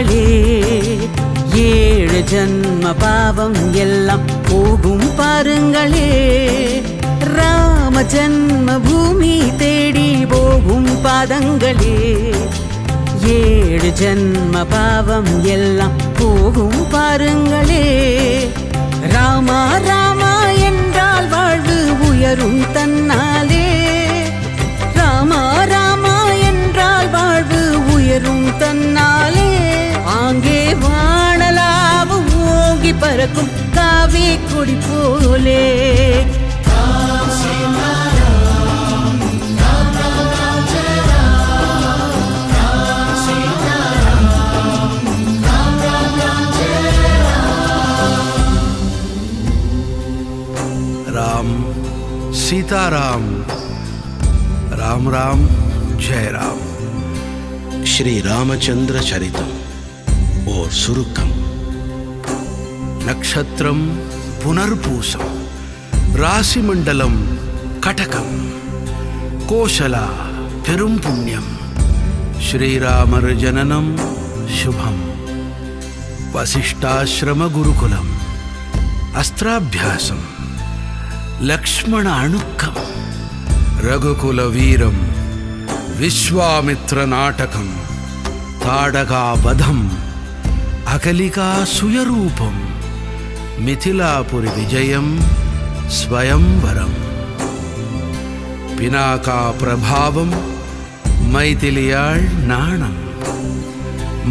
மகளே ஏழு ஜன்ம பாவம் எல்லாம் போகும் பாருங்களே. ராம ஜன்ம பூமி தேடி போகும் பாதங்களே. ஏழு ஜன்ம பாவம் எல்லாம் போகும் பாருங்களே. நடக்கும் காவி கொடி போலே ராம் రామ్ రామ్ జయ రామ్. శ్రీరామచంద్ర చరితం ఓ సురుఖం నక్షత్రం పునర్పూసం రాశిమండలం కటకం కోశల పెరుం పుణ్యం పెరుంపుణ్యం. శ్రీరామర్జననం శుభం. వశిష్టాశ్రమ గురుకులం అస్త్రాభ్యాసం లక్ష్మణ అణుక్కం రఘుకుల వీరం విశ్వామిత్ర నాటకం తాడకాబధం అకలికా సుయరూపం. మిథిలాపురి విజయం స్వయంవరం పినాకా ప్రభావం மைதிலியாள் நாணம்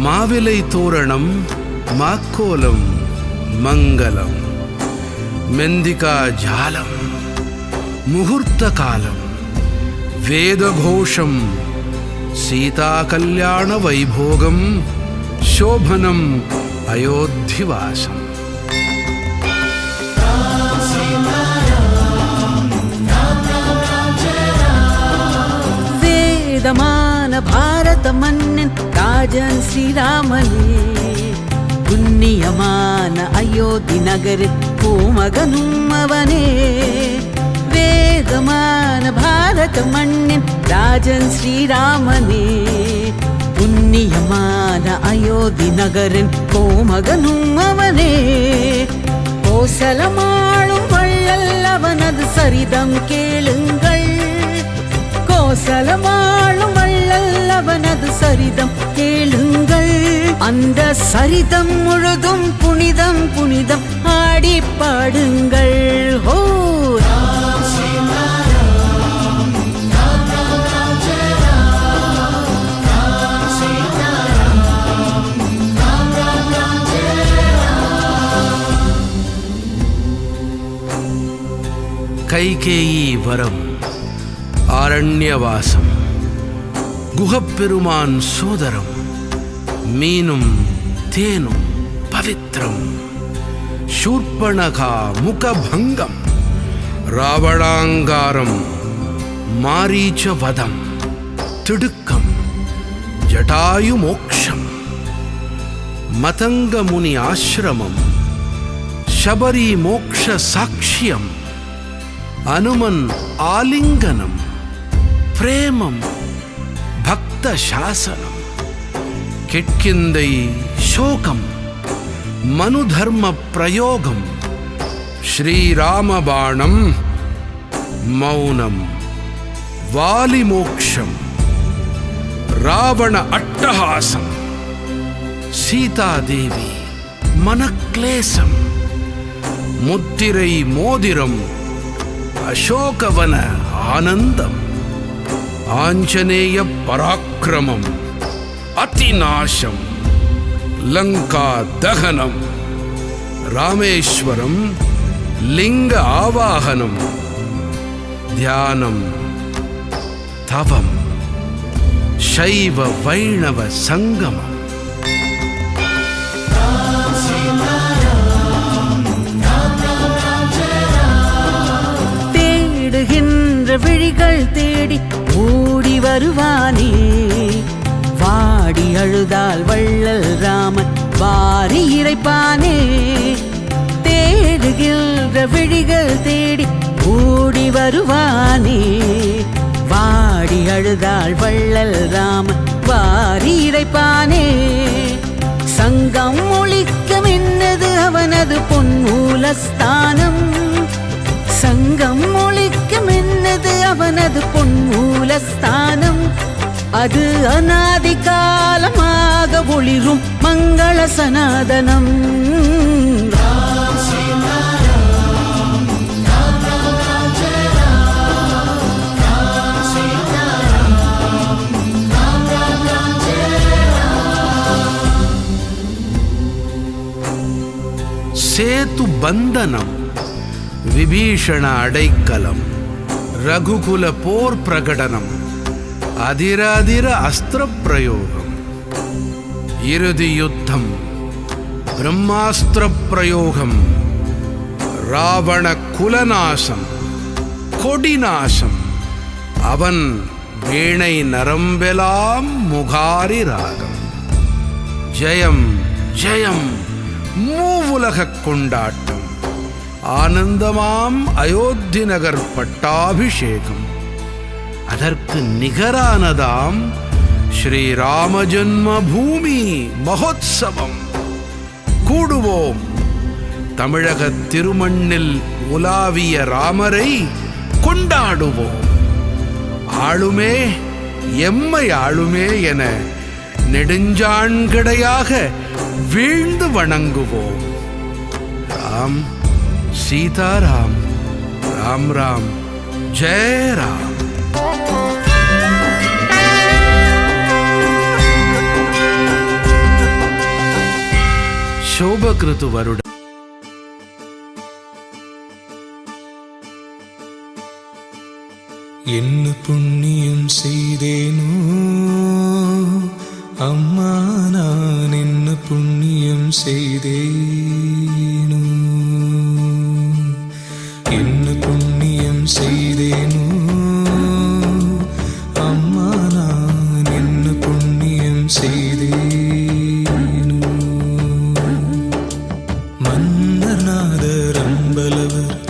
மாவிலை தோரணம் மாக்கோலம் மங்களம் மெந்திகா ஜாலம் முகூர்த்த காலம் வேதகோஷம் சீதா கல்யாண வைபோகம் சோபனம் அயோத்திவாசம் ராஜன் ஸ்ரீராமனே புண்ணியமான அயோத்தி நகரில் பூமகனும் அவனே வேகமான பாரத மண்ணின் ராஜன் ஸ்ரீராமனே புண்ணியமான அயோத்தி நகரின் கோமகனும் அவனே கோசலமாளும் வள்ளல் அவனது சரிதம் கேளுங்கள் கோசலமாளும் வள்ளல் அவனது சரிதம் கேளுங்கள். அந்த சரிதம் முழுதும் புனிதம் புனிதம் ஆடி பாடுங்கள் ஹோ கைகேயி வரம். ஆரண்யவாசம். குகப்பெருமான் சோதரம் மீனும் தேனும் பவித்ரம் శూర్పణగా ముఖభంగం రావణాంగారం మారీచవదం తిడుక్కం జటాయుమోక్షం మతంగముని ఆశ్రమం శబరి మోక్ష సాక్ష్యం అనుమన్ ఆలింగనం ప్రేమం அர்த்த சாசனம் கெட்கிந்தை சோகம் மனு தர்ம பிரயோகம் ஸ்ரீராமபாணம் மௌனம் வாலிமோக்ஷம் ராவண அட்டஹாசம் சீதாதேவி மனக்லேசம் முத்திரை மோதிரம் அசோகவன ஆனந்தம். ఆంజనేయ పరాక్రమం అతినాశం లంకా దహనం రామేశ్వరం లింగ ఆవాహనం ధ్యానం తవం శైవ వైణవ సంగమం தருவானே. வாடி அழுதால் வள்ளல் ராமன் வாரி இறைப்பானே. தேடுகின்ற விழிகள் தேடி ஓடி வருவானே. வாடி அழுதால் வள்ளல் ராமன் வாரி இறைப்பானே. சங்கம் ஒழிக்க மின்னது அவனது பொன்மூலஸ்தானம் சங்கம் ஒழிக்க என்னது அவனது பொன்மூலஸ்தானம் அது அநாதி காலமாக ஒளிரும் மங்கள சனாதனம். சேது பந்தனம். விபீஷண அடைக்கலம் ரகுகுல போர் பிரகடனம் அதிர அதிர அஸ்திர பிரயோகம். இறுதி யுத்தம் பிரம்மாஸ்திர பிரயோகம் ராவண குலநாசம் கொடிநாசம். அவன் வீணை நரம்பெலாம் முகாரி ராகம். ஜெயம் ஜெயம் மூவுலக கொண்டாட்டம். ஆனந்தமாம் அயோத்தி நகர் பட்டாபிஷேகம். அதற்கு நிகரானதாம் ஸ்ரீராம ஜன்ம பூமி மகோத்சவம். கூடுவோம். தமிழக திருமண்ணில் உலாவிய ராமரை கொண்டாடுவோம். ஆளுமே எம்மை ஆளுமே என நெடுஞ்சாண்கிடையாக வீழ்ந்து வணங்குவோம். ராம் சீதாராம் ராம் ராம் ஜெய ராம் శోభకృతు వరుడు என்ன புண்ணியம் செய்தேனோ அம்மா நான் என்ன புண்ணியம் செய்தேனோ மன்னர்நாதர்